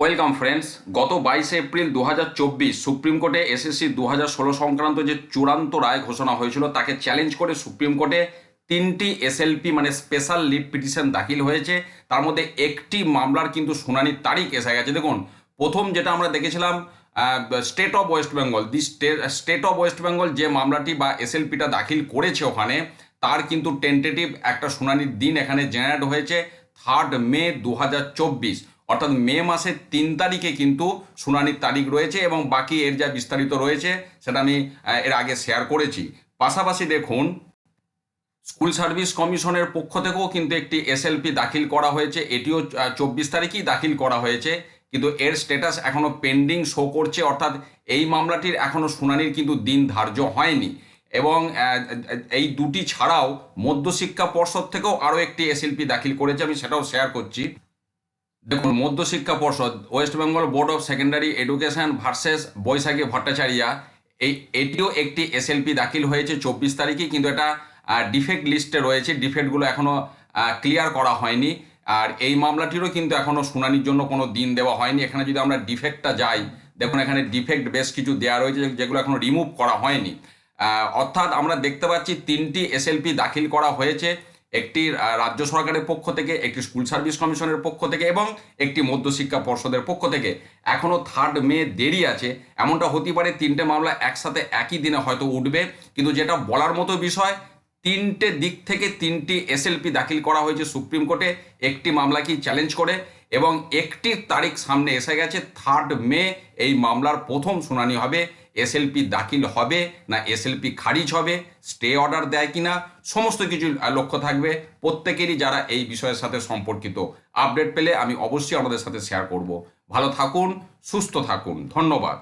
Welcome friends গত বাইশে April দু হাজার চব্বিশ সুপ্রিম কোর্টে এসএসসি দু সংক্রান্ত যে চূড়ান্ত রায় ঘোষণা হয়েছিল, তাকে চ্যালেঞ্জ করে সুপ্রিম কোর্টে তিনটি এসএলপি মানে স্পেশাল লিভ পিটিশন দাখিল হয়েছে। তার মধ্যে একটি মামলার কিন্তু শুনানির তারিখ এসে গেছে। দেখুন, প্রথম যেটা আমরা দেখেছিলাম state of West Bengal the state of West Bengal যে মামলাটি বা এসএলপিটা দাখিল করেছে ওখানে, তার কিন্তু টেন্টেটিভ একটা শুনানির দিন এখানে জেনারেট হয়েছে থার্ড মে দু হাজার চব্বিশ। অর্থাৎ মে মাসের তিন তারিখে কিন্তু শুনানির তারিখ রয়েছে এবং বাকি এর যা বিস্তারিত রয়েছে সেটা আমি এর আগে শেয়ার করেছি। পাশাপাশি দেখুন, স্কুল সার্ভিস কমিশনের পক্ষ থেকেও কিন্তু একটি এসএলপি দাখিল করা হয়েছে। এটিও চব্বিশ তারিখেই দাখিল করা হয়েছে। কিন্তু এর স্ট্যাটাস এখনও পেন্ডিং শো করছে। অর্থাৎ এই মামলাটির এখনও শুনানির কিন্তু দিন ধার্য হয়নি। এবং এই দুটি ছাড়াও মধ্যশিক্ষা পর্ষদ থেকেও আরও একটি এসএলপি দাখিল করেছে। আমি সেটাও শেয়ার করছি। দেখুন, Madhyashiksha Parshad West Bengal board of secondary education versus Baishakhi Bhattacharya, এই এটিও একটি এসএলপি দাখিল হয়েছে চব্বিশ তারিখে, কিন্তু এটা ডিফেক্ট লিস্টে রয়েছে ডিফেক্টগুলো এখনও ক্লিয়ার করা হয়নি। আর এই মামলাটিরও কিন্তু এখনও শুনানির জন্য কোনো দিন দেওয়া হয়নি। এখানে যদি আমরা ডিফেক্টটা যাই, দেখুন, এখানে ডিফেক্ট বেশ কিছু দেওয়া রয়েছে, যেগুলো এখনও রিমুভ করা হয়নি। অর্থাৎ আমরা দেখতে পাচ্ছি তিনটি এসএলপি দাখিল করা হয়েছে। একটি রাজ্য সরকারের পক্ষ থেকে, একটি স্কুল সার্ভিস কমিশনের পক্ষ থেকে এবং একটি মধ্যশিক্ষা পর্ষদের পক্ষ থেকে। এখনও থার্ড মে দেরি আছে, এমনটা হতে পারে তিনটে মামলা একসাথে একই দিনে হয়তো উঠবে। কিন্তু যেটা বলার মতো বিষয়, তিনটে দিক থেকে তিনটি এসএলপি দাখিল করা হয়েছে সুপ্রিম কোর্টে, একটি মামলাকেই চ্যালেঞ্জ করে এবং একটি তারিখ সামনে এসে গেছে থার্ড মে এই মামলার প্রথম শুনানি হবে। এসএলপি দাখিল হবে না এসএলপি খারিজ হবে স্টে অর্ডার দেয় কি না সমস্ত কিছু লক্ষ্য থাকবে। প্রত্যেকেরই যারা এই বিষয়ের সাথে সম্পর্কিত আপডেট পেলে আমি অবশ্যই আমাদের সাথে শেয়ার করব। ভালো থাকুন, সুস্থ থাকুন। ধন্যবাদ।